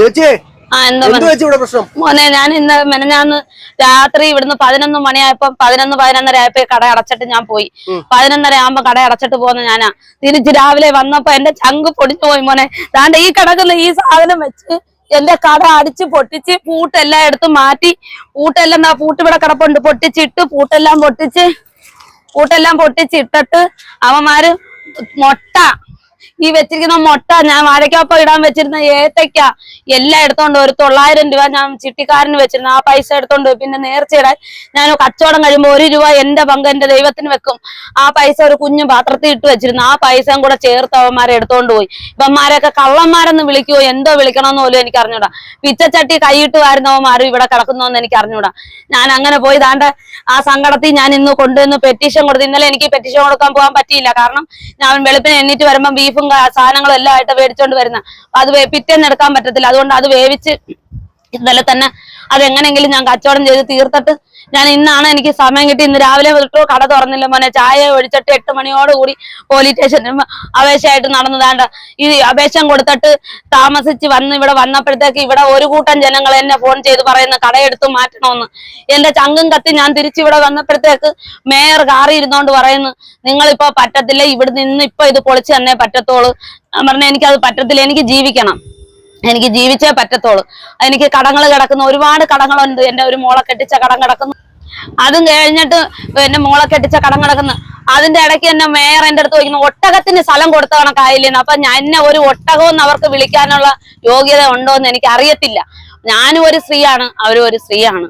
ചേച്ചിയെ മോനെ? ഞാൻ ഇന്ന് മെനഞ്ഞാന്ന് രാത്രി ഇവിടുന്ന് പതിനൊന്ന് മണിയായപ്പോ പതിനൊന്ന് പതിനൊന്നര ആയപ്പോ കട അടച്ചിട്ട് ഞാൻ പോയി. പതിനൊന്നര ആകുമ്പോ കട അടച്ചിട്ട് പോകുന്ന ഞാനാ. തിരിച്ച് രാവിലെ വന്നപ്പോ എന്റെ ചങ്ക് പൊടിച്ചു പോയി മോനെ. ദാണ്ട് ഈ കിടക്കുന്ന ഈ സാധനം വെച്ച് എന്റെ കട അടിച്ച് പൊട്ടിച്ച് പൂട്ടെല്ലാം എടുത്ത് മാറ്റി. പൂട്ടെല്ലാം പൂട്ട് ഇവിടെ കിടപ്പുണ്ട്. പൊട്ടിച്ചിട്ട് പൂട്ടെല്ലാം പൊട്ടിച്ച് പൂട്ടെല്ലാം പൊട്ടിച്ചിട്ടിട്ട് അവന്മാര് മൊട്ട ഈ വെച്ചിരിക്കുന്ന മുട്ട ഞാൻ വാഴയ്ക്കൊപ്പം ഇടാൻ വെച്ചിരുന്ന ഏത്തയ്ക്ക എല്ലാം എടുത്തോണ്ട് ഒരു തൊള്ളായിരം രൂപ ഞാൻ ചിട്ടിക്കാരന് വെച്ചിരുന്നു. ആ പൈസ എടുത്തോണ്ട് പിന്നെ നേർച്ചയിടാൻ ഞാൻ കച്ചവടം കഴിയുമ്പോൾ ഒരു രൂപ എന്റെ പങ്ക് എന്റെ ദൈവത്തിന് വെക്കും. ആ പൈസ ഒരു കുഞ്ഞു പാത്രത്തിൽ ഇട്ട് വെച്ചിരുന്നു. ആ പൈസയും കൂടെ ചേർത്ത് അവന്മാരെ എടുത്തോണ്ട് പോയി. ഇവന്മാരെയൊക്കെ കള്ളന്മാരെന്ന് വിളിക്കുവോ? എന്തോ വിളിക്കണമെന്ന് പോലും എനിക്ക് അറിഞ്ഞൂടാ. പിച്ചച്ചട്ടി കൈയിട്ട് വരുന്നവന്മാരും ഇവിടെ കിടക്കുന്നോന്ന് എനിക്ക് അറിഞ്ഞൂടാ. ഞാൻ അങ്ങനെ പോയി താണ്ട ആ സങ്കടത്തിൽ ഞാൻ ഇന്ന് കൊണ്ടുവന്ന് പെറ്റീഷൻ കൊടുത്തു. ഇന്നലെ എനിക്ക് പെറ്റീഷൻ കൊടുക്കാൻ പോകാൻ പറ്റിയില്ല. കാരണം ഞാൻ വെളുപ്പിന് എണ്ണീറ്റ് വരുമ്പോൾ ബീഫും സാധനങ്ങളും എല്ലാം ആയിട്ട് മേടിച്ചോണ്ട് വരുന്ന. അത് പിറ്റേന്ന് എടുക്കാൻ പറ്റത്തില്ല. അതുകൊണ്ട് അത് വേവിച്ച് ഇന്നലെ തന്നെ അതെങ്ങനെങ്കിലും ഞാൻ കച്ചവടം ചെയ്ത് തീർത്തിട്ട് ഞാൻ ഇന്നാണ് എനിക്ക് സമയം കിട്ടി. ഇന്ന് രാവിലെ തൊട്ടോ കട തുറന്നില്ല മോനെ. ചായ ഒഴിച്ചിട്ട് എട്ട് മണിയോട് കൂടി പോലീസ് സ്റ്റേഷനിൽ അപേക്ഷയായിട്ട് നടന്നതാണ്ട്. ഈ അപേക്ഷ കൊടുത്തിട്ട് താമസിച്ച് വന്ന് ഇവിടെ വന്നപ്പോഴത്തേക്ക് ഇവിടെ ഒരു കൂട്ടം ജനങ്ങൾ എന്നെ ഫോൺ ചെയ്ത് പറയുന്ന കടയെടുത്ത് മാറ്റണമെന്ന് എന്റെ ചങ്കും കത്തി ഞാൻ തിരിച്ചിവിടെ വന്നപ്പോഴത്തേക്ക് മേയർ കാറി ഇരുന്നോണ്ട് പറയുന്നു നിങ്ങളിപ്പോ പറ്റത്തില്ല. ഇവിടെ നിന്ന് ഇപ്പൊ ഇത് പൊളിച്ച് തന്നെ പറ്റത്തോളൂ. ഞാൻ പറഞ്ഞ എനിക്കത് പറ്റത്തില്ല. എനിക്ക് ജീവിക്കണം. എനിക്ക് ജീവിച്ചേ പറ്റത്തുള്ളൂ. എനിക്ക് കടങ്ങൾ കിടക്കുന്ന. ഒരുപാട് കടങ്ങളുണ്ട്. എന്റെ ഒരു മോളെ കെട്ടിച്ച കടം കിടക്കുന്നു. അതും കഴിഞ്ഞിട്ട് എന്റെ മോളെ കെട്ടിച്ച കടം കിടക്കുന്നു. അതിന്റെ ഇടയ്ക്ക് എന്നെ മേയർ എന്റെ അടുത്ത് ചോദിക്കുന്നു ഒട്ടകത്തിന് സ്ഥലം കൊടുത്ത കണക്കായില്ലെന്ന് അപ്പൊ ഞാൻ എന്നെ ഒരു ഒട്ടകമെന്ന് അവർക്ക് വിളിക്കാനുള്ള യോഗ്യത ഉണ്ടോ എന്ന് എനിക്ക് അറിയത്തില്ല ഞാനും ഒരു സ്ത്രീയാണ്. അവരും ഒരു സ്ത്രീയാണ്.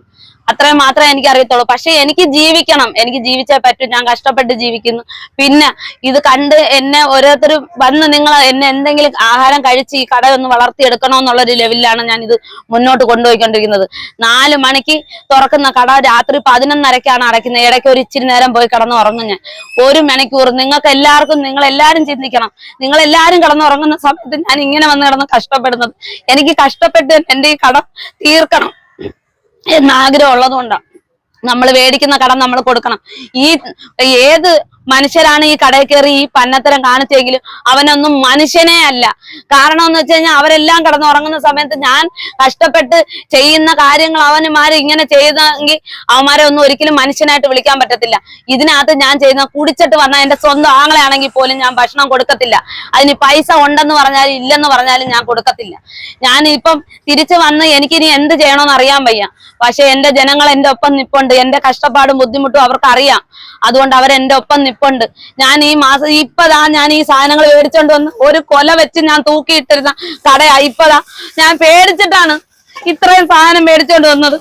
അത്രയും മാത്രമേ എനിക്ക് അറിയത്തുള്ളൂ പക്ഷെ എനിക്ക് ജീവിക്കണം. എനിക്ക് ജീവിച്ചേ പറ്റൂ. ഞാൻ കഷ്ടപ്പെട്ട് ജീവിക്കുന്നു. പിന്നെ ഇത് കണ്ട് എന്നെ ഓരോരുത്തർ വന്ന് നിങ്ങൾ എന്നെ എന്തെങ്കിലും ആഹാരം കഴിച്ച് ഈ കട ഒന്ന് വളർത്തിയെടുക്കണോന്നുള്ള ഒരു ലെവലിലാണ് ഞാൻ ഇത് മുന്നോട്ട് കൊണ്ടുപോയിക്കൊണ്ടിരിക്കുന്നത്. നാല് മണിക്ക് തുറക്കുന്ന കട രാത്രി പതിനൊന്നരക്കാണ് അടയ്ക്കുന്നത്. ഇടയ്ക്ക് ഒരു ഇച്ചിരി നേരം പോയി കടന്ന് ഉറങ്ങും ഞാൻ. ഒരു മണിക്കൂർ നിങ്ങൾക്ക് എല്ലാവർക്കും നിങ്ങൾ എല്ലാവരും ചിന്തിക്കണം. നിങ്ങൾ എല്ലാവരും കടന്നുറങ്ങുന്ന സമയത്ത് ഞാൻ ഇങ്ങനെ വന്ന് കിടന്ന് കഷ്ടപ്പെടുന്നത്. എനിക്ക് കഷ്ടപ്പെട്ട് എന്റെ ഈ കടം തീർക്കണം. എന്ന് ആഗ്രഹം ഉള്ളതുകൊണ്ടാണ് നമ്മൾ മേടിക്കുന്ന കടം നമ്മൾ കൊടുക്കണം. ഈ ഏത് മനുഷ്യരാണ് ഈ കടയിൽ കയറി ഈ പന്നത്തരം കാണിച്ചെങ്കിൽ അവനൊന്നും മനുഷ്യനെ അല്ല. കാരണം എന്ന് വെച്ച് കഴിഞ്ഞാൽ അവരെല്ലാം കിടന്ന് ഉറങ്ങുന്ന സമയത്ത് ഞാൻ കഷ്ടപ്പെട്ട് ചെയ്യുന്ന കാര്യങ്ങൾ അവന്മാരെ ഇങ്ങനെ ചെയ്തെങ്കിൽ അവന്മാരെ ഒന്നും ഒരിക്കലും മനുഷ്യനായിട്ട് വിളിക്കാൻ പറ്റത്തില്ല. ഇതിനകത്ത് ഞാൻ ചെയ്യുന്ന കുടിച്ചിട്ട് വന്ന എന്റെ സ്വന്തം ആങ്ങളെയാണെങ്കിൽ പോലും ഞാൻ ഭക്ഷണം കൊടുക്കത്തില്ല. അതിന് പൈസ ഉണ്ടെന്ന് പറഞ്ഞാലും ഇല്ലെന്ന് പറഞ്ഞാലും ഞാൻ കൊടുക്കത്തില്ല. ഞാൻ ഇപ്പം തിരിച്ചു വന്ന് എനിക്കിനി എന്ത് ചെയ്യണമെന്ന് അറിയാൻ വയ്യ. പക്ഷെ എന്റെ ജനങ്ങൾ എന്റെ ഒപ്പം നിപ്പുണ്ട്. എന്റെ കഷ്ടപ്പാടും ബുദ്ധിമുട്ടും അവർക്ക് അറിയാം. അതുകൊണ്ട് അവർ എന്റെ ഒപ്പം നിപ്പുണ്ട്. ഞാൻ ഈ മാസം ഇപ്പതാ ഞാൻ ഈ സാധനങ്ങൾ മേടിച്ചോണ്ട് വന്ന് ഒരു കൊല വെച്ച് ഞാൻ തൂക്കിയിട്ടിരുന്ന കടയാ ഇപ്പതാ. ഞാൻ പേടിച്ചിട്ടാണ് ഇത്രയും സാധനം മേടിച്ചോണ്ട് വന്നത്.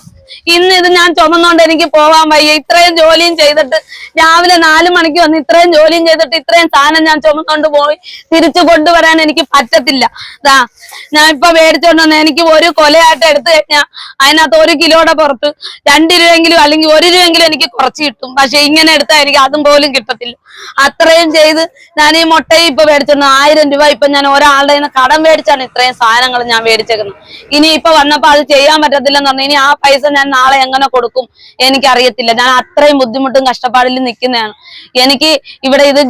ഇന്ന് ഇത് ഞാൻ ചുമന്നോണ്ട് എനിക്ക് പോവാൻ വയ്യ. ഇത്രയും ജോലിയും ചെയ്തിട്ട് രാവിലെ നാല് മണിക്ക് വന്ന് ഇത്രയും ജോലിയും ചെയ്തിട്ട് ഇത്രയും സാധനം ഞാൻ ചുമന്നോണ്ട് പോയി. തിരിച്ചു കൊണ്ടുവരാൻ എനിക്ക് പറ്റത്തില്ല. ദാ ഞാൻ ഇപ്പൊ മേടിച്ചോണ്ട് വന്ന. എനിക്ക് ഒരു കൊലയായിട്ട് എടുത്തു കഴിഞ്ഞാൽ അതിനകത്ത് ഒരു കിലോയുടെ പുറത്ത് രണ്ട് രൂപയെങ്കിലും അല്ലെങ്കിൽ ഒരു രൂപയെങ്കിലും എനിക്ക് കുറച്ച് കിട്ടും. പക്ഷെ ഇങ്ങനെ എടുത്താൽ എനിക്ക് അതും പോലും കിട്ടത്തില്ല. അത്രയും ചെയ്ത് ഞാൻ ഈ മുട്ടയും ഇപ്പൊ മേടിച്ചോണ്ട് ആയിരം രൂപ ഇപ്പൊ ഞാൻ ഒരാളുടെ കടം മേടിച്ചാണ് ഇത്രയും സാധനങ്ങൾ ഞാൻ മേടിച്ചേക്കുന്നത്. ഇനി ഇപ്പൊ വന്നപ്പോ അത് ചെയ്യാൻ പറ്റത്തില്ലെന്ന് പറഞ്ഞു. ഇനി ആ പൈസ ഞാൻ നാളെ എങ്ങനെ കൊടുക്കും എനിക്ക് അറിയത്തില്ല ഞാൻ അത്രയും ബുദ്ധിമുട്ടും കഷ്ടപ്പാടിൽ നിൽക്കുന്നതാണ്. എനിക്ക് ഇവിടെ ഇത്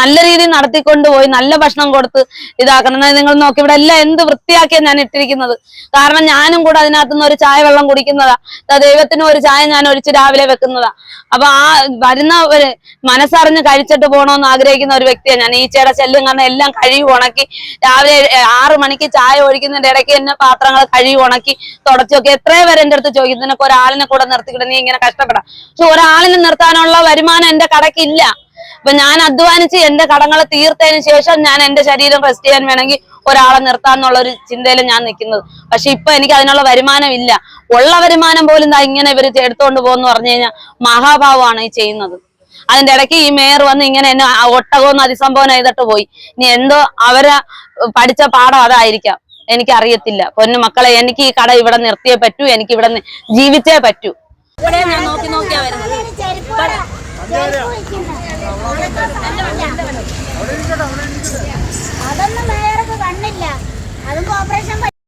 നല്ല രീതിയിൽ നടത്തിക്കൊണ്ട് പോയി നല്ല ഭക്ഷണം കൊടുത്ത് ഇതാക്കണം. നിങ്ങൾ നോക്കി ഇവിടെ എല്ലാം എന്ത് വൃത്തിയാക്കിയാണ് ഞാൻ ഇട്ടിരിക്കുന്നത്. കാരണം ഞാനും കൂടെ അതിനകത്തുനിന്ന് ഒരു ചായ വെള്ളം കുടിക്കുന്നതാ. ദൈവത്തിന് ഒരു ചായ ഞാൻ ഒഴിച്ച് രാവിലെ വെക്കുന്നതാ. അപ്പൊ ആ വരുന്നവര് മനസ്സറിഞ്ഞ് കഴിച്ചിട്ട് പോകണമെന്ന് ആഗ്രഹിക്കുന്ന ഒരു വ്യക്തിയാണ് ഞാൻ. ഈച്ചയുടെ ശല്യം കാരണം എല്ലാം കഴുകി ഉണക്കി രാവിലെ ആറു മണിക്ക് ചായ ഒഴിക്കുന്നതിന്റെ ഇടയ്ക്ക് എന്നെ പാത്രങ്ങൾ കഴുകി ഉണക്കി തുടച്ചൊക്കെ. എത്രയോ പേരെ എന്റെ ചോദിക്കും നിനക്ക് ഒരാളിനെ കൂടെ നിർത്തിക്കിട്ട് നീ ഇങ്ങനെ കഷ്ടപ്പെടാം. പക്ഷെ ഒരാളിനെ നിർത്താനുള്ള വരുമാനം എന്റെ കടക്കില്ല. അപ്പൊ ഞാൻ അധ്വാനിച്ച് എന്റെ കടങ്ങൾ തീർത്തതിന് ശേഷം ഞാൻ എന്റെ ശരീരം റെസ്റ്റ് ചെയ്യാൻ വേണമെങ്കിൽ ഒരാളെ നിർത്താന്നുള്ള ഒരു ചിന്തയിൽ ഞാൻ നിൽക്കുന്നത്. പക്ഷെ ഇപ്പൊ എനിക്ക് അതിനുള്ള വരുമാനം ഇല്ല. ഉള്ള വരുമാനം പോലും ഇങ്ങനെ ഇവർ എടുത്തോണ്ട് പോകുന്നു പറഞ്ഞു കഴിഞ്ഞാൽ മഹാഭാവമാണ് ഈ ചെയ്യുന്നത്. അതിന്റെ ഇടയ്ക്ക് ഈ മേയർ വന്ന് ഇങ്ങനെ എന്നെ ഒട്ടകമൊന്നും അതിസംഭവം ചെയ്തിട്ട് പോയി. ഇനി എന്തോ അവരെ പഠിച്ച പാഠം അതായിരിക്കാം. എനിക്കറിയത്തില്ല. പൊന്നു മക്കളെ എനിക്ക് ഈ കട ഇവിടെ നിർത്തിയേ പറ്റൂ എനിക്ക് ഇവിടെ ജീവിച്ചേ പറ്റൂ. ഇവിടെ ഞാൻ നോക്കി നോക്കിയാ വരുന്നത്. അതൊന്നും കണ്ണില്ല. അതും ഓപ്പറേഷൻ